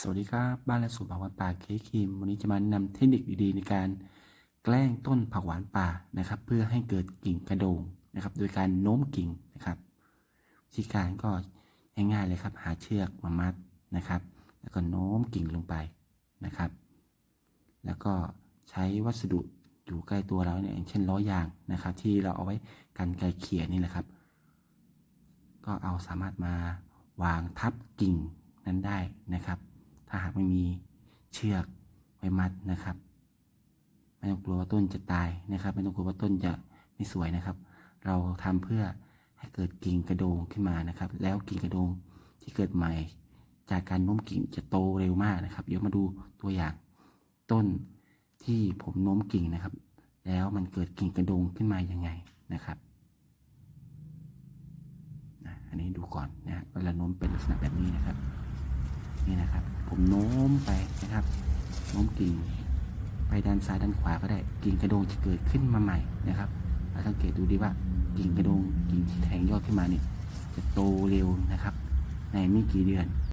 สวัสดีครับ บ้านและสวนผักหวานป่าเคคิม วันนี้จะมานำเทคนิคดีๆ ในการแกล้งต้นผักหวานป่านะครับ เพื่อให้เกิดกิ่งกระโดงนะครับ โดยการโน้มกิ่งนะครับวิธีการก็ง่ายๆเลยครับ หาเชือกมามัดนะครับ แล้วก็โน้มกิ่งลงไปนะครับ แล้วก็ใช้วัสดุอยู่ใกล้ตัวเราเนี่ยอย่างเช่นล้อยางนะครับ ที่เราเอาไว้กันไกลเขี่ยนี่แหละครับ ก็เอาสามารถมาวางทับกิ่งนั้นได้นะครับ ถ้าหากไม่มีเชือกไว้มัดนะครับ ไม่ต้องกลัวว่าต้นจะตายนะครับ ไม่ต้องกลัวว่าต้นจะไม่สวยนะครับ เราทำเพื่อให้เกิดกิ่งกระโดงขึ้นมานะครับ แล้วกิ่งกระโดงที่เกิดใหม่ จากการโน้มกิ่งจะโตเร็วมากนะครับ เดี๋ยวมาดูตัวอย่างต้นที่ผมโน้มกิ่งนะครับ แล้วมันเกิดกิ่งกระโดงขึ้นมายังไงนะครับอันนี้ดูก่อนนะเวลาโน้มเป็นลักษณะแบบนี้นะครับ นี่นะครับ ผมโน้มไปนะครับโน้มกิ่งไปด้านซ้ายด้านขวาก็ได้ กิ่งกระโดงจะเกิดขึ้นมาใหม่นะครับเราสังเกตดูดีว่ากิ่งกระโดงกิ่งที่แทงยอดขึ้นมานี่จะโตเร็วนะครับ ในไม่กี่เดือน